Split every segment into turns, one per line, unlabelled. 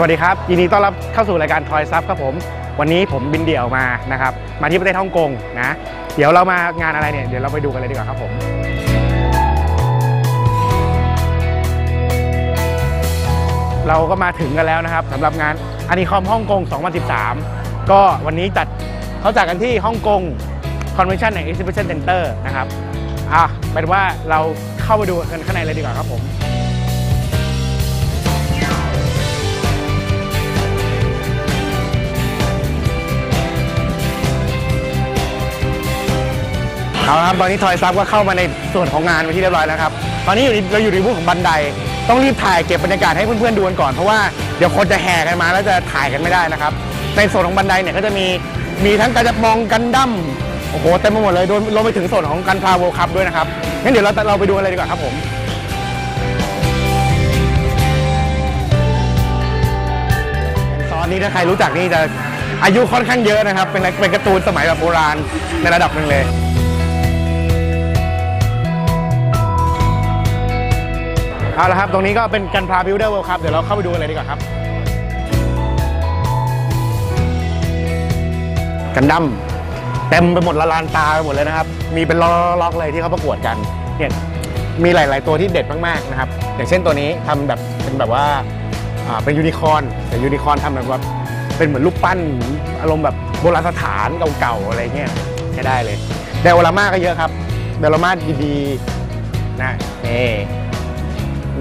สวัสดีครับ ยินดีต้อนรับเข้าสู่รายการทอยซับครับผม วันนี้ผมบินเดี่ยวมานะครับ มาที่ประเทศฮ่องกงนะ เดี๋ยวเรามางานอะไรเนี่ย เดี๋ยวเราไปดูกันเลยดีกว่าครับผมเราก็มาถึงกันแล้วนะครับสำหรับงานอนิคอมฮ่องกง 2013 ก็วันนี้จัดเขาจัดกันที่ฮ่องกง Convention and Exhibition Center นะครับ อะเป็นว่าเราเข้าไปดูกันข้างในเลยดีกว่าครับผม เอาละครับตอนนี้ทอยซับก็เข้ามาในส่วนของงานไปนที่เรียบร้อยแล้วครับ ตอนนี้อยู่ในเราอยู่ในบูธของบันได ต้องรีบถ่ายเก็บบรรยากาศให้เพื่อนๆดูกันก่อน เพราะว่าเดี๋ยวคนจะแห่กันมาแล้วจะถ่ายกันไม่ได้นะครับ ในส่วนของบันไดเนี่ยก็จะมีมีทั้งกระจับมองกันดั้มโอ้โหเต็มไปหมดเลยรวมรวมไปถึงส่วนของการพาโวคัพด้วยนะครับ งั้นเดี๋ยวเราเราไปดูอะไรดีกว่าครับผมซอนนี้ถ้าใครรู้จักนี่จะอายุค่อนข้างเยอะนะครับ เป็นเป็นการ์ตูนสมัยแบบโบราณในระดับหนึ่งเลย เอาละครับตรงนี้ก็เป็นกันพาบิวเดอร์เวิลด์ครับเดี๋ยวเราเข้าไปดูกันเลยดีกว่าครับ กันดั้มเต็มไปหมดละลานตาไปหมดเลยนะครับ มีเป็นล็อกๆเลยที่เขาประกวดกันเนี่ยมีหลาย ๆ ตัวที่เด็ดมากๆนะครับ อย่างเช่นตัวนี้ทำแบบเป็นแบบว่าอ่าเป็นยูนิคอร์นแต่ยูนิคอร์นทำแบบว่าเป็นเหมือนรูปปั้นอารมณ์แบบโบราณสถานเก่าๆอะไรเงี้ยใช้ได้เลยเดลลาม่าก็เยอะครับเดลลาม่าดีๆนะนี่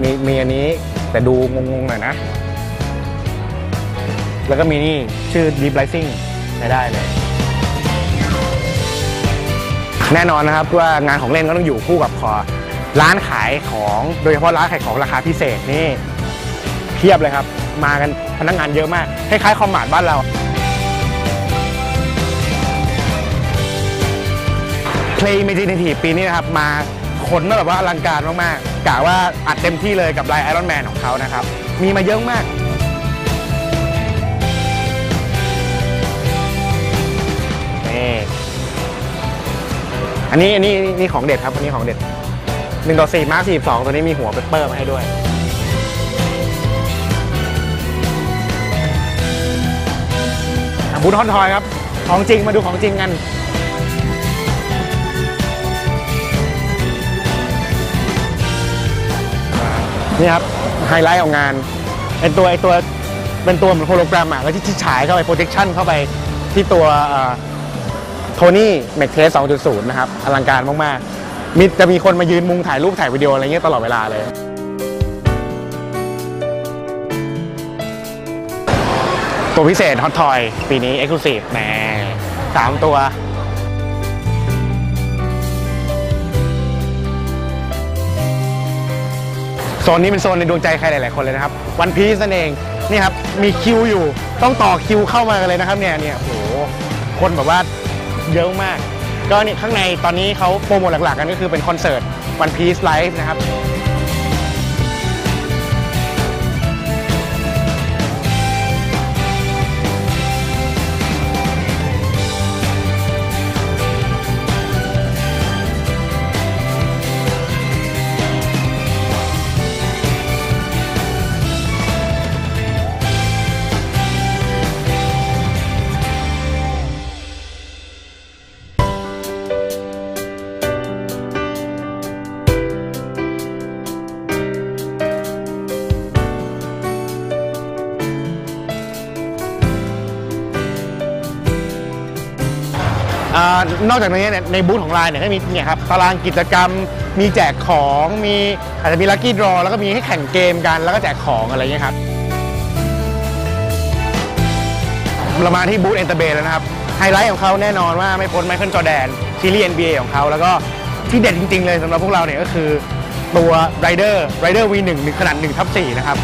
มีมีอันนี้แต่ดูงงๆหน่อยนะ แล้วก็มีนี่ชื่อ Deep Rising ใช้ได้เลย แน่นอนนะครับว่างานของเล่นก็ต้องอยู่คู่กับขอร้านขายของโดยเฉพาะร้านขายของราคาพิเศษนี่เพียบเลยครับ มากันพนักงานเยอะมากคล้ายๆคอมมาร์ทบ้านเรา Play Imaginative ปีนี้นะครับมา ขนมาแบบว่าอลังการมากๆกะว่าอัดเต็มที่เลยกับลน์ไอรอนแมนของเขานะครับ มีมาเยอะมาก นี่ อันนี้อันนี้นี่ของเด็ดครับ อันนี้ของเด็ดหนึ่งต่อสี่มาร์คสี่สองตัวนี้มีหัวเปเปอร์มาให้ด้วย บูธฮอนทอยครับ ของจริงมาดูของจริงกัน นี่ครับไฮไลท์ของงานเป็นตัวไอตัวเป็นตัวเหมือนโฮโลกรมอะแล้วที่ฉายเข้าไป projection เข้าไปที่ตัวโทนี่แม็กเทส2.0 นะครับอลังการมากๆมีจะมีคนมายืนมุงถ่ายรูปถ่ายวิดีโออะไรเงี้ยตลอดเวลาเลย ตัวพิเศษฮอตทอยปีนี้ Exclusive แหมสามตัว โซนนี้เป็นโซนในดวงใจใครหลาย ๆ คนเลยนะครับวันพีซนั่นเองนี่ครับมีคิวอยู่ต้องต่อคิวเข้ามากันเลยนะครับเนี่ยเนี่ยโอ้โหคนแบบว่าเยอะมาก ก็นี่ข้างในตอนนี้เขาโปรโมทหลัก ๆ กันก็คือเป็นคอนเสิร์ตวันพีซไลฟ์นะครับ นอกจากนี้เนี่ยในบูธของไลน์เนี่ยก็มีเนี่ยครับตารางกิจกรรม มีแจกของมีอาจจะมีลัคกี้ดรอแล้วก็มีให้แข่งเกมกันแล้วก็แจกของอะไรเงี้ยครับเรามาที่บูธเอนเตอร์เบแล้วนะครับ ไฮไลท์ของเขาแน่นอนว่าไม่พ้นไมเคิลจอแดนซีรีส์ NBA ของเขา แล้วก็ที่เด็ดจริง ๆ เลยสำหรับพวกเราเนี่ยก็คือตัว Rider Rider V1 ขนาด1ทับ4นะครับ